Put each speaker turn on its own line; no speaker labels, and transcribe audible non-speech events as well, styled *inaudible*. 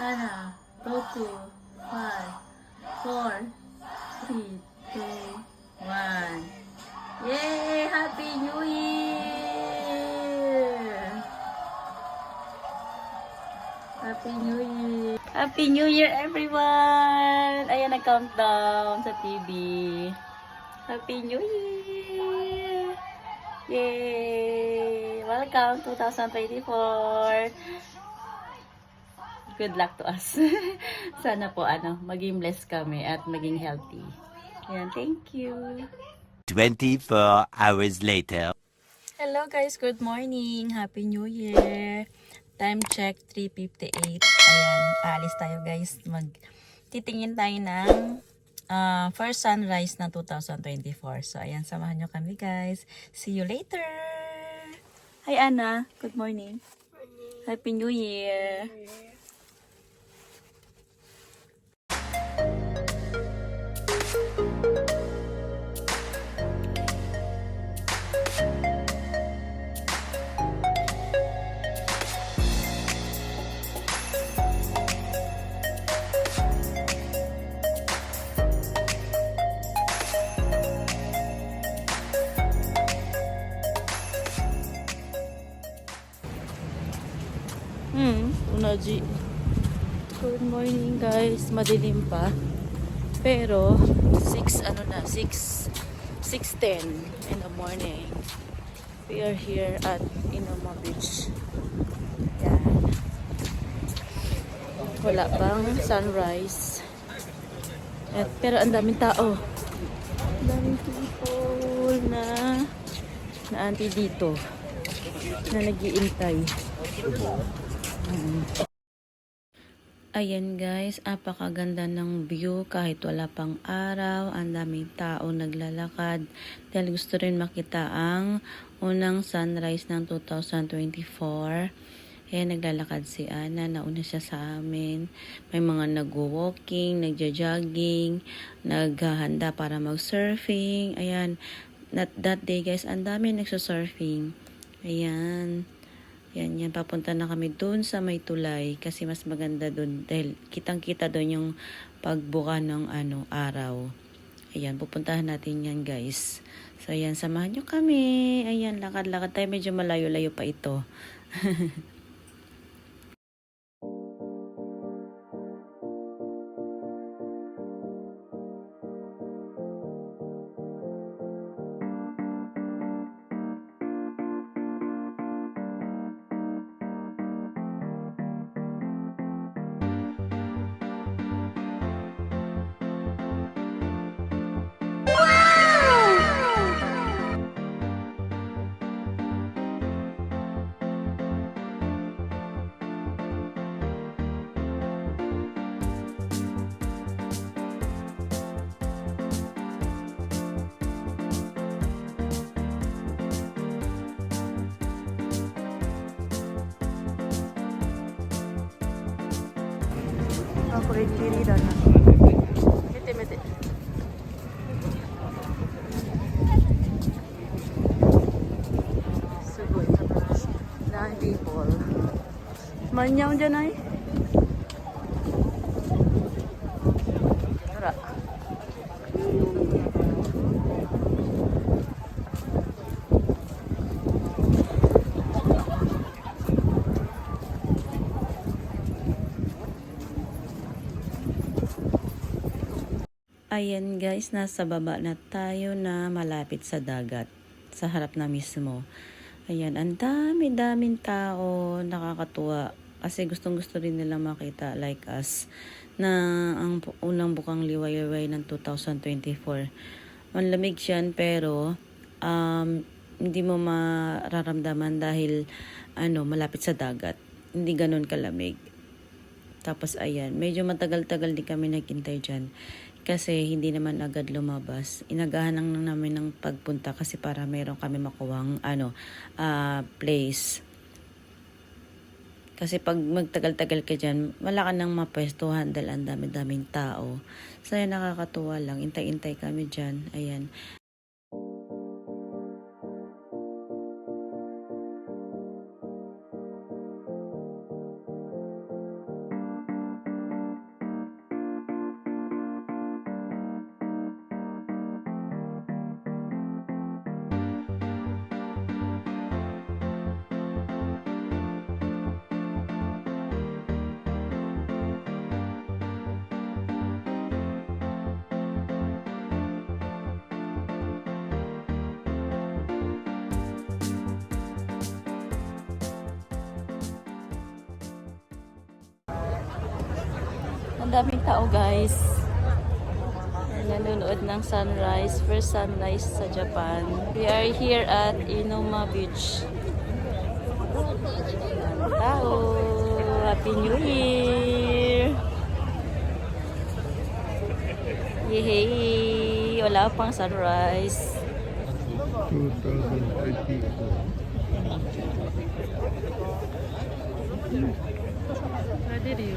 Nana, to five, four, three, two, one. Yay! Happy New Year! Happy New Year! Happy New Year, everyone! Ayan, nag-countdown sa TV. Happy New Year! Yay! Welcome 2024! Good luck to us. *laughs* Sana po, ano, maging blessed kami at maging healthy. Ayan, thank you!
24 hours later.
Hello guys, good morning. Happy New Year. Time check 3:58. Ayan, aalis tayo guys. Mag titingin tayo ng ah, first sunrise ng 2024. So ayan, samahan nyo kami guys. See you later. Hi Anna, good morning. Happy New Year. Unaji. Good morning guys. Madilim pa. Pero 6 ano na, 6 6:10 in the morning. We are here at Inoma Beach. Yan. Wala pang sunrise. At, pero ang daming tao. Ang daming people na na auntie dito na nagiintay. Ayan guys, apakaganda ng view kahit wala pang araw, ang daming tao naglalakad dahil gusto rin makita ang unang sunrise ng 2024. Ayan, naglalakad si Ana, nauna siya sa amin. May mga nag-walking, nagja-jogging, naghahanda para mag-surfing. Ayan, that, that day guys, ang dami nagsusurfing. Ayan. Yan, yan. Papunta na kami dun sa may tulay kasi mas maganda dun dahil kitang-kita dun yung pagbuka ng ano, araw. Ayan, pupuntahan natin yan guys. So, ayan, samahan nyo kami. Ayan, lakad-lakad tayo. Medyo malayo-layo pa ito. *laughs* 보여드리던 그때 그때 Sugoi Nine people 많이 나오잖아요 그래 Ayan guys, nasa baba na tayo na malapit sa dagat. Sa harap na mismo. Ayan, ang dami-daming tao, nakakatuwa. Kasi gustong gusto rin nila makita like us na ang unang bukang liwayway ng 2024. Manlamig siyan pero um, hindi mo mararamdaman dahil ano, malapit sa dagat. Hindi ganun kalamig. Tapos ayan, medyo matagal-tagal din kami naghintay dyan. Kasi hindi naman agad lumabas. Inagahan lang namin ng pagpunta kasi para meron kami makuwang ano, ah, place. Kasi pag magtagal-tagal ka dyan, wala ka nang mapwestuhan dahil ang dami-daming tao. So, nakakatuwa lang. Intay-intay kami dyan. Ayan.
Ang daming tao guys. Nanonood ng sunrise, first sunrise sa Japan. We are here at Inoma Beach. Tao. Happy New Year! Yehey! Wala pang sunrise.
애들이요.